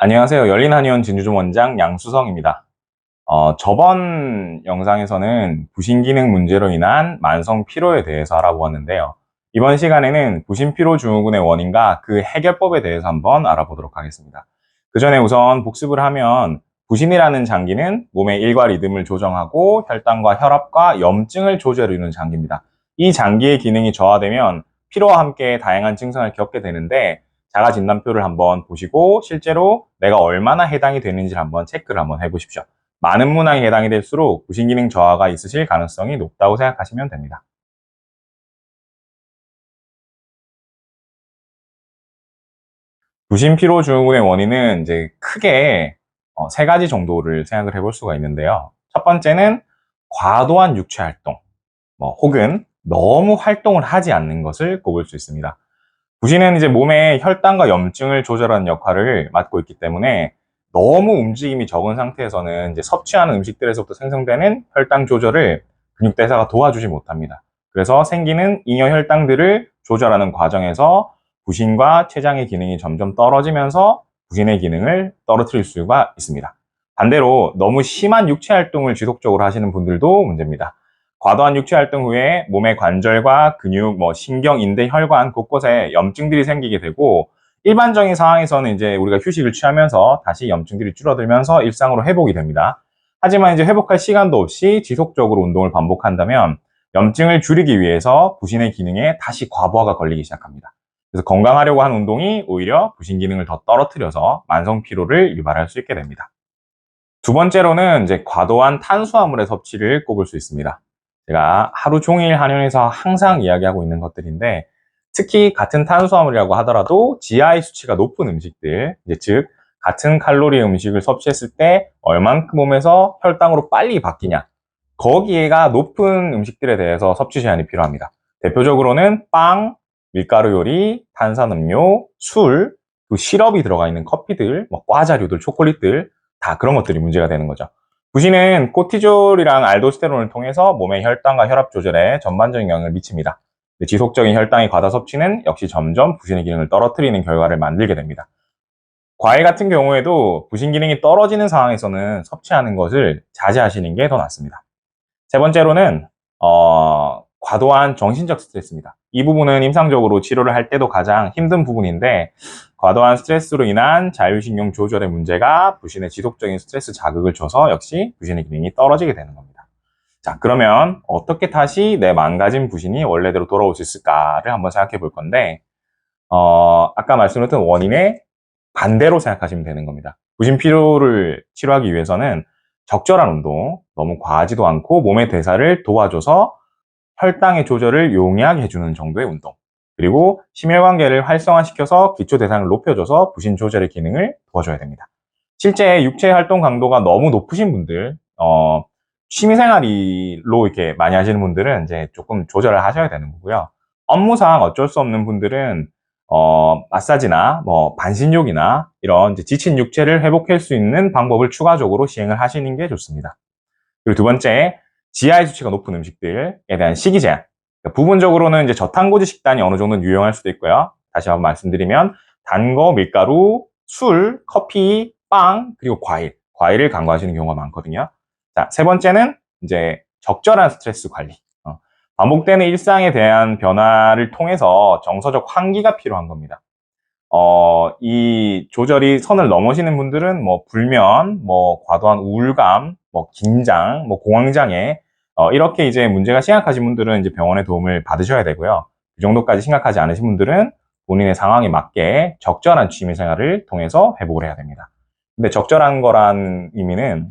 안녕하세요. 열린한의원 진주점 원장 양수성입니다. 어, 저번 영상에서는 부신기능 문제로 인한 만성 피로에 대해서 알아보았는데요. 이번 시간에는 부신피로 증후군의 원인과 그 해결법에 대해서 한번 알아보도록 하겠습니다. 그 전에 우선 복습을 하면 부신이라는 장기는 몸의 일과 리듬을 조정하고 혈당과 혈압과 염증을 조절해주는 장기입니다. 이 장기의 기능이 저하되면 피로와 함께 다양한 증상을 겪게 되는데 자가 진단표를 한번 보시고 실제로 내가 얼마나 해당이 되는지를 한번 체크를 한번 해보십시오. 많은 문항이 해당이 될수록 부신기능 저하가 있으실 가능성이 높다고 생각하시면 됩니다. 부신 피로 증후군의 원인은 이제 크게 어, 세 가지 정도를 생각을 해볼 수가 있는데요. 첫 번째는 과도한 육체 활동, 뭐 혹은 너무 활동을 하지 않는 것을 꼽을 수 있습니다. 부신은 이제 몸의 혈당과 염증을 조절하는 역할을 맡고 있기 때문에 너무 움직임이 적은 상태에서는 이제 섭취하는 음식들에서부터 생성되는 혈당 조절을 근육 대사가 도와주지 못합니다. 그래서 생기는 잉여 혈당들을 조절하는 과정에서 부신과 췌장의 기능이 점점 떨어지면서 부신의 기능을 떨어뜨릴 수가 있습니다. 반대로 너무 심한 육체 활동을 지속적으로 하시는 분들도 문제입니다. 과도한 육체 활동 후에 몸의 관절과 근육, 뭐 신경, 인대, 혈관 곳곳에 염증들이 생기게 되고 일반적인 상황에서는 이제 우리가 휴식을 취하면서 다시 염증들이 줄어들면서 일상으로 회복이 됩니다. 하지만 이제 회복할 시간도 없이 지속적으로 운동을 반복한다면 염증을 줄이기 위해서 부신의 기능에 다시 과부하가 걸리기 시작합니다. 그래서 건강하려고 하는 운동이 오히려 부신 기능을 더 떨어뜨려서 만성 피로를 유발할 수 있게 됩니다. 두 번째로는 이제 과도한 탄수화물의 섭취를 꼽을 수 있습니다. 제가 하루 종일 한의원에서 항상 이야기하고 있는 것들인데 특히 같은 탄수화물이라고 하더라도 GI 수치가 높은 음식들, 즉 같은 칼로리 음식을 섭취했을 때 얼만큼 몸에서 혈당으로 빨리 바뀌냐 거기에가 높은 음식들에 대해서 섭취 제한이 필요합니다. 대표적으로는 빵, 밀가루 요리, 탄산음료, 술, 그 시럽이 들어가 있는 커피들, 뭐 과자류들, 초콜릿들 다 그런 것들이 문제가 되는 거죠. 부신은 코티졸이랑 알도스테론을 통해서 몸의 혈당과 혈압 조절에 전반적인 영향을 미칩니다. 지속적인 혈당의 과다 섭취는 역시 점점 부신의 기능을 떨어뜨리는 결과를 만들게 됩니다. 과일 같은 경우에도 부신 기능이 떨어지는 상황에서는 섭취하는 것을 자제하시는 게 더 낫습니다. 세 번째로는 어, 과도한 정신적 스트레스입니다. 이 부분은 임상적으로 치료를 할 때도 가장 힘든 부분인데 과도한 스트레스로 인한 자율신경 조절의 문제가 부신의 지속적인 스트레스 자극을 줘서 역시 부신의 기능이 떨어지게 되는 겁니다. 자, 그러면 어떻게 다시 내 망가진 부신이 원래대로 돌아올 수 있을까를 한번 생각해 볼 건데, 어, 아까 말씀드렸던 원인의 반대로 생각하시면 되는 겁니다. 부신 피로를 치료하기 위해서는 적절한 운동, 너무 과하지도 않고 몸의 대사를 도와줘서 혈당의 조절을 용이하게 해주는 정도의 운동. 그리고 심혈관계를 활성화시켜서 기초 대상을 높여줘서 부신 조절의 기능을 도와줘야 됩니다. 실제 육체 활동 강도가 너무 높으신 분들, 어, 취미생활로 이렇게 많이 하시는 분들은 이제 조금 조절을 하셔야 되는 거고요. 업무상 어쩔 수 없는 분들은 어, 마사지나 뭐 반신욕이나 이런 지친 육체를 회복할 수 있는 방법을 추가적으로 시행을 하시는 게 좋습니다. 그리고 두 번째, GI 수치가 높은 음식들에 대한 식이 제한. 그러니까 부분적으로는 이제 저탄고지 식단이 어느 정도는 유용할 수도 있고요. 다시 한번 말씀드리면 단 거, 밀가루, 술, 커피, 빵, 그리고 과일. 과일을 간과하시는 경우가 많거든요. 자, 세 번째는 이제 적절한 스트레스 관리. 어, 반복되는 일상에 대한 변화를 통해서 정서적 환기가 필요한 겁니다. 어, 이 조절이 선을 넘으시는 분들은 뭐 불면, 뭐 과도한 우울감, 뭐 긴장, 뭐 공황장애, 어, 이렇게 이제 문제가 심각하신 분들은 이제 병원의 도움을 받으셔야 되고요. 그 정도까지 심각하지 않으신 분들은 본인의 상황에 맞게 적절한 취미 생활을 통해서 회복을 해야 됩니다. 근데 적절한 거란 의미는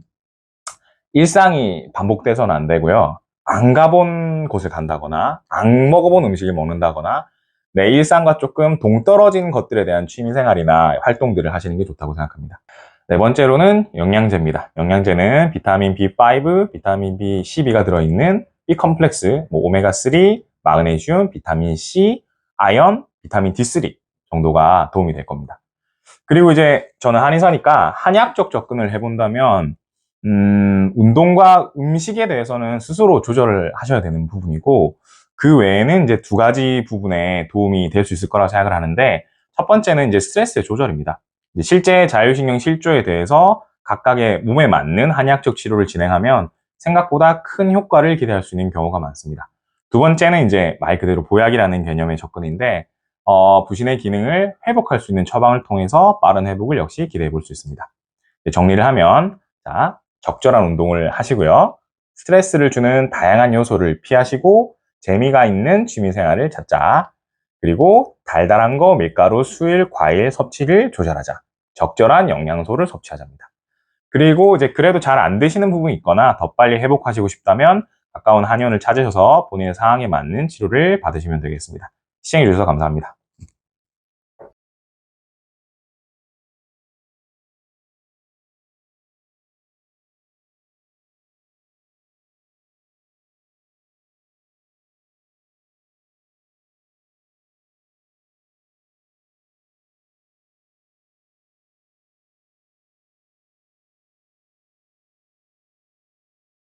일상이 반복돼서는 안 되고요. 안 가본 곳을 간다거나, 안 먹어본 음식을 먹는다거나, 내 일상과 조금 동떨어진 것들에 대한 취미생활이나 활동들을 하시는 게 좋다고 생각합니다. 네 번째로는 영양제입니다. 영양제는 비타민 B5, 비타민 B12가 들어있는 B 컴플렉스, 뭐 오메가3, 마그네슘, 비타민 C, 아연, 비타민 D3 정도가 도움이 될 겁니다. 그리고 이제 저는 한의사니까 한약적 접근을 해본다면 음, 운동과 음식에 대해서는 스스로 조절을 하셔야 되는 부분이고 그 외에는 이제 두 가지 부분에 도움이 될 수 있을 거라 생각을 하는데 첫 번째는 이제 스트레스의 조절입니다. 실제 자율신경 실조에 대해서 각각의 몸에 맞는 한의학적 치료를 진행하면 생각보다 큰 효과를 기대할 수 있는 경우가 많습니다. 두 번째는 이제 말 그대로 보약이라는 개념의 접근인데 어, 부신의 기능을 회복할 수 있는 처방을 통해서 빠른 회복을 역시 기대해 볼 수 있습니다. 정리를 하면 자, 적절한 운동을 하시고요. 스트레스를 주는 다양한 요소를 피하시고 재미가 있는 취미생활을 찾자. 그리고 달달한 거, 밀가루, 수일, 과일 섭취를 조절하자. 적절한 영양소를 섭취하자입니다. 그리고 이제 그래도 잘안 되시는 부분이 있거나 더 빨리 회복하시고 싶다면 가까운 한의원을 찾으셔서 본인의 상황에 맞는 치료를 받으시면 되겠습니다. 시청해주셔서 감사합니다.